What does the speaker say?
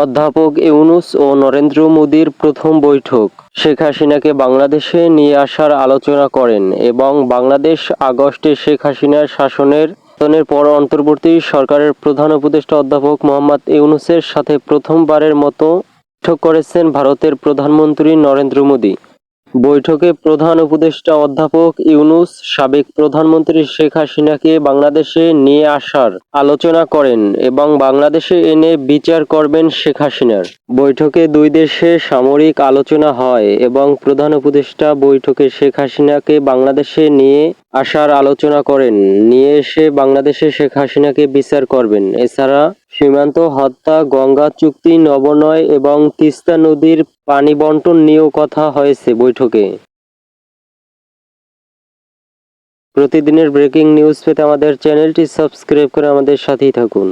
অধ্যাপক ইউনুস ও নরেন্দ্র মোদীর প্রথম বৈঠক। শেখ হাসিনাকে বাংলাদেশে নিয়ে আসার আলোচনা করেন এবং বাংলাদেশ আগস্টে শেখ হাসিনার শাসনের পতনের পর অন্তর্বর্তী সরকারের প্রধান উপদেষ্টা অধ্যাপক মোহাম্মদ ইউনুসের সাথে প্রথমবারের মতো বৈঠক করেছেন ভারতের প্রধানমন্ত্রী নরেন্দ্র মোদী। বৈঠকে প্রধান উপদেষ্টা অধ্যাপক ইউনুস, সাবেক প্রধানমন্ত্রী শেখ হাসিনাকে বাংলাদেশে নিয়ে আসার আলোচনা করেন এবং বাংলাদেশে এনে বিচার করবেন শেখ হাসিনার। বৈঠকে দুই দেশে সামরিক আলোচনা হয় এবং প্রধান উপদেষ্টা বৈঠকে শেখ হাসিনাকে বাংলাদেশে নিয়ে আসার আলোচনা করেন। নিয়ে এসে বাংলাদেশে শেখ হাসিনাকে বিচার করবেন। এছাড়া সীমান্ত হত্যা, গঙ্গা চুক্তি, নবনয় এবং তিস্তা নদীর পানি বন্টন নিয়েও কথা হয়েছে বৈঠকে। প্রতিদিনের ব্রেকিং নিউজ পেতে আমাদের চ্যানেলটি সাবস্ক্রাইব করে আমাদের সাথেই থাকুন।